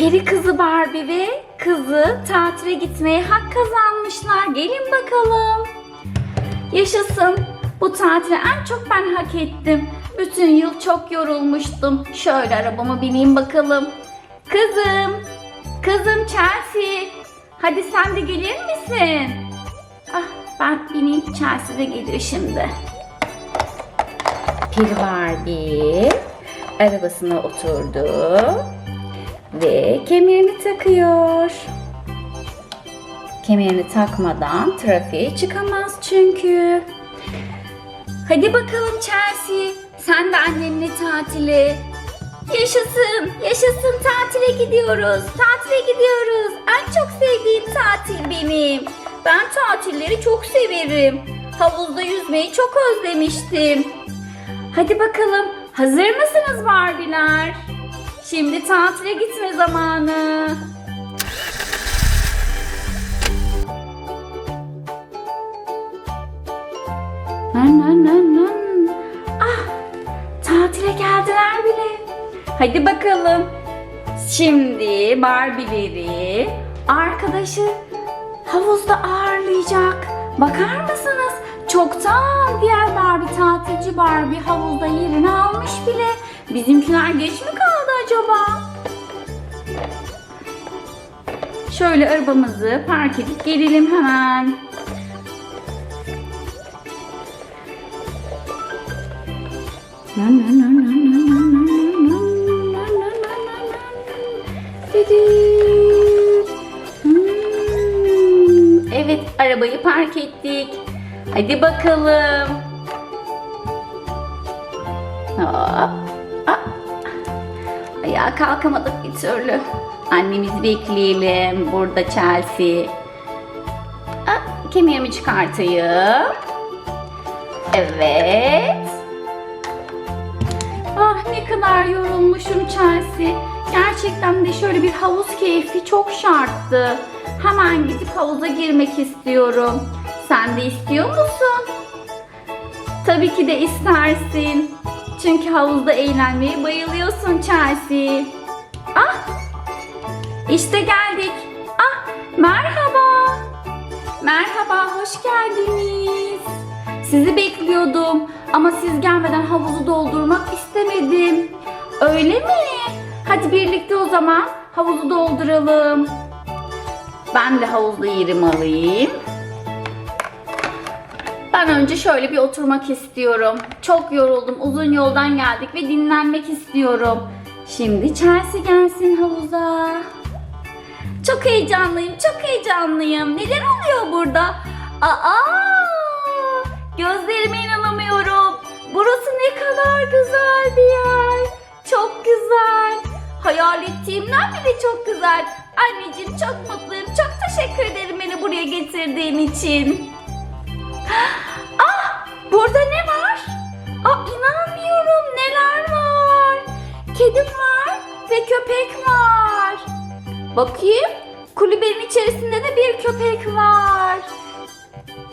Peri kızı Barbie ve kızı tatile gitmeye hak kazanmışlar. Gelin bakalım. Yaşasın. Bu tatili en çok ben hak ettim. Bütün yıl çok yorulmuştum. Şöyle arabama bineyim bakalım. Kızım. Kızım Chelsea. Hadi sen de gelir misin? Ah ben bineyim Chelsea de geliyor şimdi. Peri Barbie arabasına oturdu ve kemerini takıyor. Kemerini takmadan trafiğe çıkamaz çünkü. Hadi bakalım Chelsea. Sen de annenle tatile. Yaşasın, yaşasın tatile gidiyoruz. Tatile gidiyoruz. En çok sevdiğim tatil benim. Ben tatilleri çok severim. Havuzda yüzmeyi çok özlemiştim. Hadi bakalım. Hazır mısınız Barbiler? Şimdi tatile gitme zamanı. Nan nan nan nan. Ah, tatile geldiler bile. Hadi bakalım. Şimdi Barbie'leri arkadaşı havuzda ağırlayacak. Bakar mısınız? Çoktan diğer Barbie tatilci Barbie havuzda yerini almış bile. Bizimkiler geç mi kaldı acaba? Şöyle arabamızı park edip gelelim hemen. Evet, arabayı park ettik. Hadi bakalım. Hop. Ayağa kalkamadık bir türlü. Annemizi bekleyelim. Burada Chelsea. Ah, kemerimi çıkartayım. Evet. Ah ne kadar yorulmuşum Chelsea. Gerçekten de şöyle bir havuz keyfi çok şarttı. Hemen gidip havuza girmek istiyorum. Sen de istiyor musun? Tabii ki de istersin. Çünkü havuzda eğlenmeye bayılıyorsun Chelsea. Ah! İşte geldik. Ah! Merhaba. Merhaba, hoş geldiniz. Sizi bekliyordum ama siz gelmeden havuzu doldurmak istemedim. Öyle mi? Hadi birlikte o zaman havuzu dolduralım. Ben de havuzda yerimi alayım. Ben önce şöyle bir oturmak istiyorum. Çok yoruldum. Uzun yoldan geldik ve dinlenmek istiyorum. Şimdi Chelsea gelsin havuza. Çok heyecanlıyım, çok heyecanlıyım. Neler oluyor burada? Aa! Gözlerime inanamıyorum. Burası ne kadar güzel bir yer. Çok güzel. Hayal ettiğimden bile çok güzel. Anneciğim çok mutluyum. Çok teşekkür ederim beni buraya getirdiğin için. Kedim var ve köpek var. Bakayım. Kulübenin içerisinde de bir köpek var.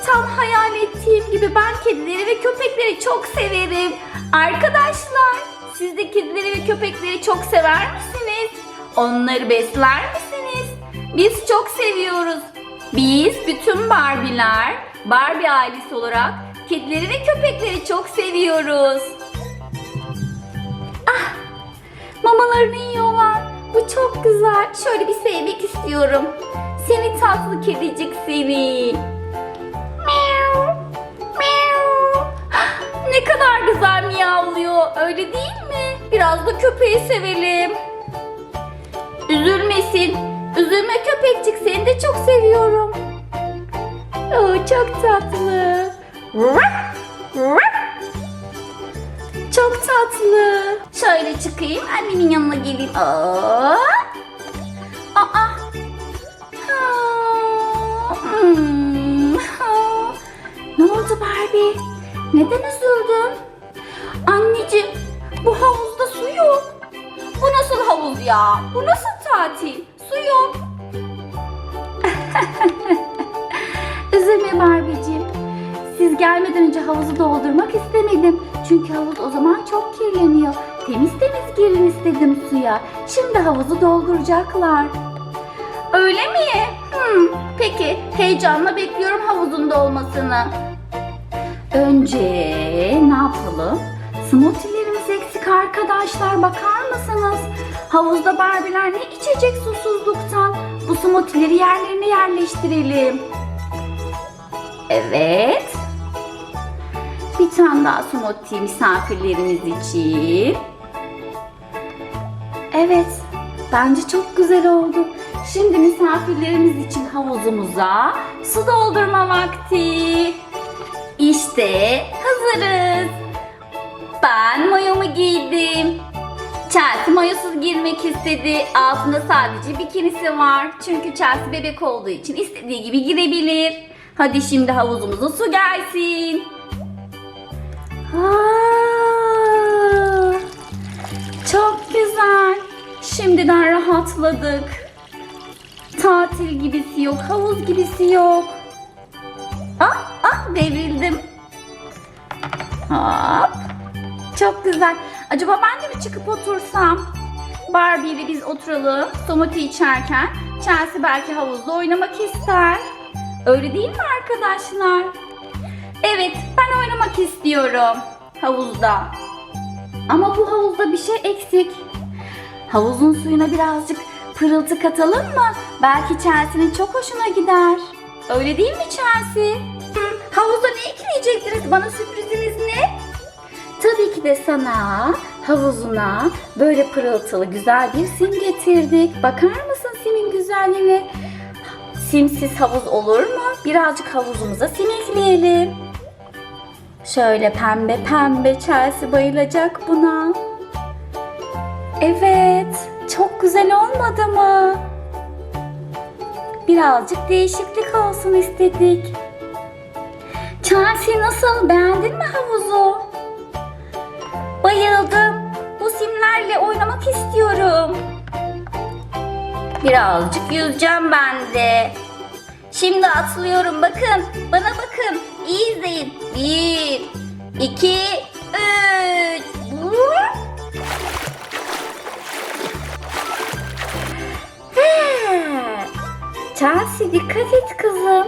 Tam hayal ettiğim gibi ben kedileri ve köpekleri çok severim. Arkadaşlar, siz de kedileri ve köpekleri çok sever misiniz? Onları besler misiniz? Biz çok seviyoruz. Biz bütün Barbie'ler, Barbie ailesi olarak kedileri ve köpekleri çok seviyoruz. Mamalarını yiyorlar. Bu çok güzel. Şöyle bir sevmek istiyorum. Seni tatlı kedicik seni. Meow, meow. Ne kadar güzel miyavlıyor. Öyle değil mi? Biraz da köpeği sevelim. Üzülmesin. Üzülme köpekçik. Seni de çok seviyorum. Oo, çok tatlı. Çok tatlı. Şöyle çıkayım. Annemin yanına geleyim. Aa. Aa. Hmm. Ne oldu Barbie? Neden üzüldün? Anneciğim bu havuzda su yok. Bu nasıl havuz ya? Bu nasıl tatil? Su yok. Gelmeden önce havuzu doldurmak istemedim. Çünkü havuz o zaman çok kirleniyor. Temiz temiz girin istedim suya. Şimdi havuzu dolduracaklar. Öyle mi? Hmm, peki heyecanla bekliyorum havuzun dolmasını. Önce ne yapalım? Smoothie'lerimiz eksik arkadaşlar bakar mısınız? Havuzda Barbie'ler ne içecek susuzluktan? Bu smoothie'leri yerlerine yerleştirelim. Evet. Bir tane daha smoothie misafirlerimiz için. Evet. Bence çok güzel oldu. Şimdi misafirlerimiz için havuzumuza su doldurma vakti. İşte hazırız. Ben mayomu giydim. Chelsea mayosuz girmek istedi. Altında sadece bikinisi var. Çünkü Chelsea bebek olduğu için istediği gibi girebilir. Hadi şimdi havuzumuza su gelsin. Aa, çok güzel. Şimdiden rahatladık. Tatil gibisi yok, havuz gibisi yok. Ah, ah devrildim. Hop. Çok güzel. Acaba ben de mi çıkıp otursam? Barbie ile biz oturalım, somati içerken Chelsea belki havuzda oynamak ister. Öyle değil mi arkadaşlar? Evet, ben oynamak istiyorum havuzda. Ama bu havuzda bir şey eksik. Havuzun suyuna birazcık pırıltı katalım mı? Belki Chelsea'nin çok hoşuna gider. Öyle değil mi Chelsea? Hı, havuzda ne ekleyecektiniz? Bana sürpriziniz ne? Tabii ki de sana havuzuna böyle pırıltılı güzel bir sim getirdik. Bakar mısın simin güzelliğine? Simsiz havuz olur mu? Birazcık havuzumuza sim ekleyelim. Şöyle pembe pembe Chelsea bayılacak buna. Evet, çok güzel olmadı mı? Birazcık değişiklik olsun istedik. Chelsea nasıl? Beğendin mi havuzu? Bayıldım. Bu simlerle oynamak istiyorum. Birazcık yüzeceğim ben de. Şimdi atlıyorum bakın. Bana bakın. İyi izleyin. Bir, iki, üç. Chelsea dikkat et kızım.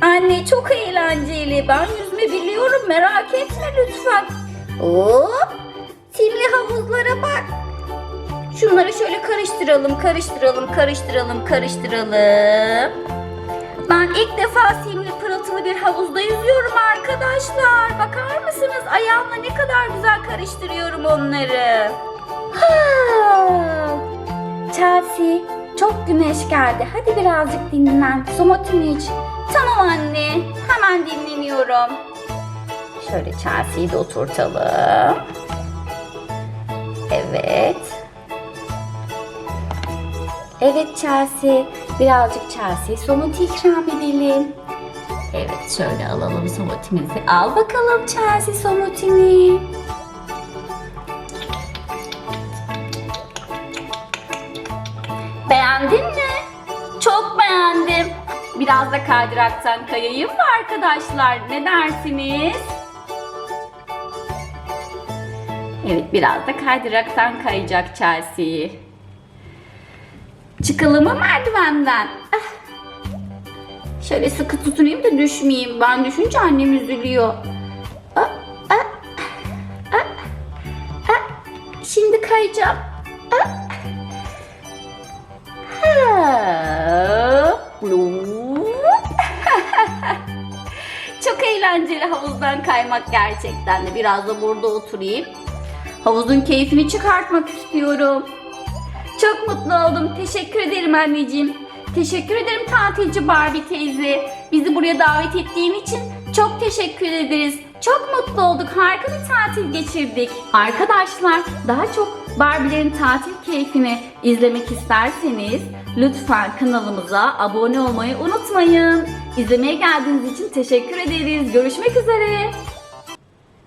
Anne çok eğlenceli. Ben yüzme biliyorum merak etme lütfen. Hop. Simli havuzlara bak. Şunları şöyle karıştıralım, karıştıralım, karıştıralım, karıştıralım. Ben ilk defa simli havuzda yüzüyorum arkadaşlar. Bakar mısınız? Ayağımla ne kadar güzel karıştırıyorum onları. Chelsea, çok güneş geldi. Hadi birazcık dinlen. Somotini iç. Tamam anne. Hemen dinleniyorum. Şöyle Chelsea'yi de oturtalım. Evet. Evet Chelsea. Birazcık Chelsea somoti ikram edelim. Evet şöyle alalım somotimizi. Al bakalım Chelsea somotini. Beğendin mi? Çok beğendim. Biraz da kaydıraktan kayayım mı arkadaşlar? Ne dersiniz? Evet biraz da kaydıraktan kayacak Chelsea. Çıkalım mı merdivenden? Ah. Şöyle sıkı tutunayım da düşmeyeyim. Ben düşünce annem üzülüyor. Şimdi kayacağım. Çok eğlenceli havuzdan kaymak gerçekten de. Biraz da burada oturayım. Havuzun keyfini çıkartmak istiyorum. Çok mutlu oldum. Teşekkür ederim anneciğim. Teşekkür ederim tatilci Barbie teyze. Bizi buraya davet ettiğin için çok teşekkür ederiz. Çok mutlu olduk. Harika bir tatil geçirdik. Arkadaşlar daha çok Barbie'lerin tatil keyfini izlemek isterseniz lütfen kanalımıza abone olmayı unutmayın. İzlemeye geldiğiniz için teşekkür ederiz. Görüşmek üzere.